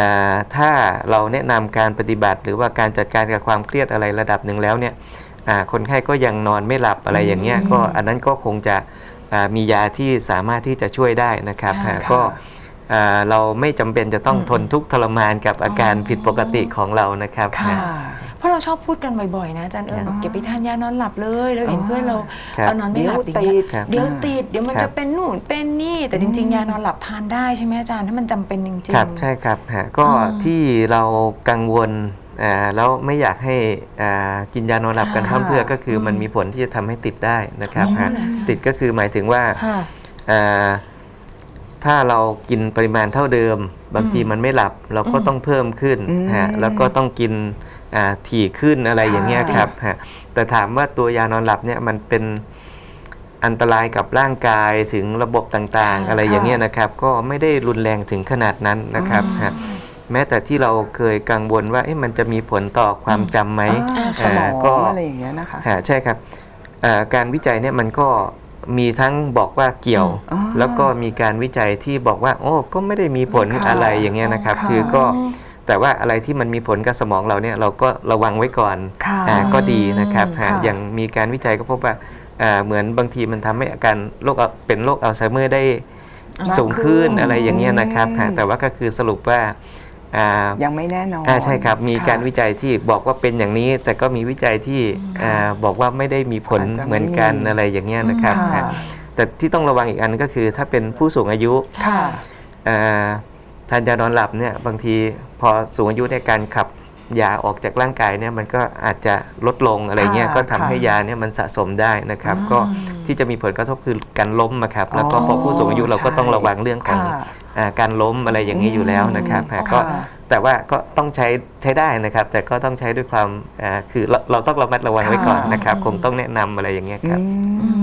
อ่าถ้าเราแนะนำการปฏิบัติ หรือว่าการจัดการกับความเครียดอะไรระดับหนึ่งแล้วเนี่ยอ่าคนไข้ก็ยังนอนไม่หลับอะไรอย่างเงี้ยก็อันนั้นก็คงจะอ่ามียาที่สามารถที่จะช่วยได้นะครับค่ะอ่าก็อ่าเราไม่จำเป็นจะต้องทนทุกข์ทรมานกับอาการผิดปกติของเรานะครับค่ะนะเพ ราะเราชอบพูดกันบ่อยๆนะอาจารย์เอิญบอกอย่าไปทานยานอนหลับเลยเราเห็นอ๋อเพื่อนเราครับเอานอนไม่หลับอย่างเดี๋เงี้ยวยติดครับเดี๋ยวติดเดี๋ยวมันครับ จะเป็นนู่นเป็นนี่แต่จริง ๆ ยานอนหลับทานได้ใช่ไหมอาจารย์ถ้ามันจำเป็นจริงๆครับใช่ครับฮะก็อ่าที่เรากังวลอ่าแล้วไม่อยากให้อ่ากินยานอนหลับกันค่ะพร่ำเพรื่อก็คือมันมีผลที่จะทำให้ติดได้นะครับอ๋อฮะเหรอจ๊ะ ติดก็คือหมายถึงว่าค่ะ อ่าถ้าเรากินปริมาณเท่าเดิม บางทีอืมมันไม่หลับเราก็อืมต้องเพิ่มขึ้นอืม ฮะแล้วก็ต้องกินอ่า ถี่ขึ้นอะไรอย่างเงี้ยค่ะครับฮะแต่ถามว่าตัวยานอนหลับเนี่ยมันเป็นอันตรายกับร่างกายถึงระบบต่างๆค่ะอะไรอย่างเงี้ยนะครับ ก็ไม่ได้รุนแรงถึงขนาดนั้นนะครับฮะแม้แต่ที่เราเคยกังวลว่าเอ๊ะมันจะมีผลต่อความจำไหมอ่าสมองก็อะไรอย่างเงี้ยนะคะฮะใช่ครับเอ่อการวิจัยเนี่ยมันก็มีทั้งบอกว่าเกี่ยวอ๋อแล้วก็มีการวิจัยที่บอกว่า โอ้ก็ไม่ได้มีผลค่ะอะไรอย่างเงี้ยนะครับค่ะคือก็ แต่ว่าอะไรที่มันมีผลกับสมองเราเนี่ยเราก็ระวังไว้ก่อนค่ะอ่าก็ดีนะครับค่ะฮะอย่างมีการวิจัยก็พบว่าอ่าเหมือนบางทีมันทำให้อาการโรคอัลเป็นโรคอัลไซเมอร์ได้มากสูงขึ้นขึ้นอะไรอย่างเงี้ยนะครับฮะอืมแต่ว่าก็คือสรุปว่าอ่ายังไม่แน่นอนอ่าใช่ครับมีค่ะการวิจัยที่บอกว่าเป็นอย่างนี้ แต่ก็มีวิจัยที่ค่ะอ่าบอกว่าไม่ได้มีผลอาจจะไม่เหมือนกันมีอะไรอย่างเงี้ยนะครับค่ะฮะแต่ที่ต้องระวังอีกอันก็คือถ้าเป็นผู้สูงอายุค่ะอ่า ทานยานอนหลับเนี่ยบางทีพอสูงอายุในยการขับยาออกจากร่างกายเนี่ยมันก็อาจจะลดลงอะไรเงี้ยค่ะก็ทำให้ค่ะยาเนี่ยมันสะสมได้นะครับ ก็ที่จะมีผลกระทบคือการล้มนะครับแล้วก็พอผู้สูงอายุเราก็ต้องระวังเรื่องของค่ะอ่าการล้มอะไรอย่างนี้อยู่แล้วนะครับอืมฮะก็ค่ะแต่ว่าก็ต้องใช้ใช้ได้นะครับ แต่ก็ต้องใช้ด้วยความอ่าคือเราเราต้องระมัดระวังไว้ก่อนค่ะนะครับอืมคงต้องแนะนำอะไรอย่างเงี้ยครับอืมค่ะ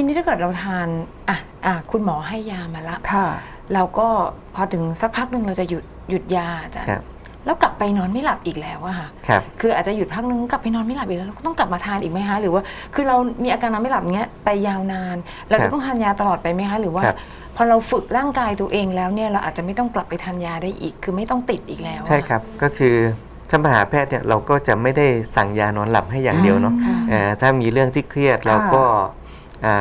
ทีนี้ถ้าเกิดเราทานอะอะคุณหมอให้ยามาละค่ะ เราก็พอถึงสักพักหนึ่งเราจะหยุดหยุดยาอาจารย์ครับแล้วกลับไปนอนไม่หลับอีกแล้วอะค่ะ ครับ คืออาจจะหยุดพักนึงกลับไปนอนไม่หลับอีกแล้วเราก็ต้องกลับมาทานอีกไหมคะหรือว่า คือเรามีอาการนอนไม่หลับอย่างเงี้ยไปยาวนาน เราครัจะบต้องทานยาตลอดไปไหมคะหรือว่า ครับ พอเราฝึกร่างกายตัวเองแล้วเนี่ยเราอาจจะไม่ต้องกลับไปทานยาได้อีก คือไม่ต้องติดอีกแล้วอะใช่ครับ ก็คือถ้ามาหาแพทย์เนี่ยเราก็จะไม่ได้สั่งยานอนหลับให้อย่างเดียวเนาะค่ะ เอ่อถ้ามีเรื่องที่เครียดเราก็อ่า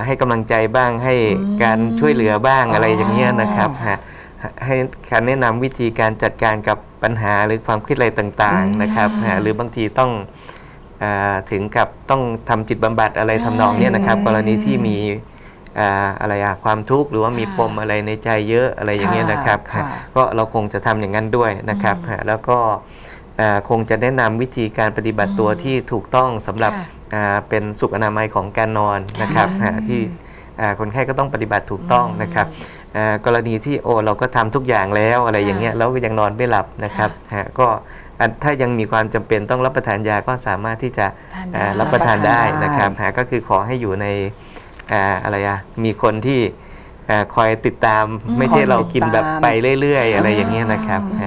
ให้กำลังใจบ้างให้อืมการช่วยเหลือบ้างอ๋อออะไรอย่างเงี้ยนะครับฮะให้การแนะนำวิธีการจัดการกับปัญหาหรือความเครียดอะไรต่างๆนะครับฮะหรือบางทีต้องอาถึงกับต้องทำจิตบำบัดอะไรทำนองเนี้ยนะครับอืมกรณีที่มีอ่าอะไรอะความทุกข์หรือว่ามีปมอะไรในใจเยอะอะไรอย่างเงี้ยนะครับค่ะฮะก็เราคงจะทำอย่างนั้นด้วยนะครับฮะแล้วก็อ่าคงจะแนะนำวิธีการปฏิบัติตัวที่ถูกต้องสำหรับค่ะอ่า เป็นสุขอนามัยของการนอนนะครับค่ะฮะที่อ่าคนไข้ก็ต้องปฏิบัติถูกต้องนะครับอ่ากรณีที่โอ้เราก็ทำทุกอย่างแล้วอะไรอย่างเงี้ยแล้วก็ยังนอนไม่หลับนะครับฮะก็อะถ้ายังมีความจำเป็นต้องรับประทานยาก็สามารถที่จะทานอ่าได้รับประทานได้นะครับได้ฮะก็คือขอให้อยู่ในอ่าอะไรอะมีคนที่อ่าคอยติดตามอืมไม่ใช่เรากินแบบคอยติดตามไปเรื่อยๆ อะไรอย่างเงี้ยนะครับฮะ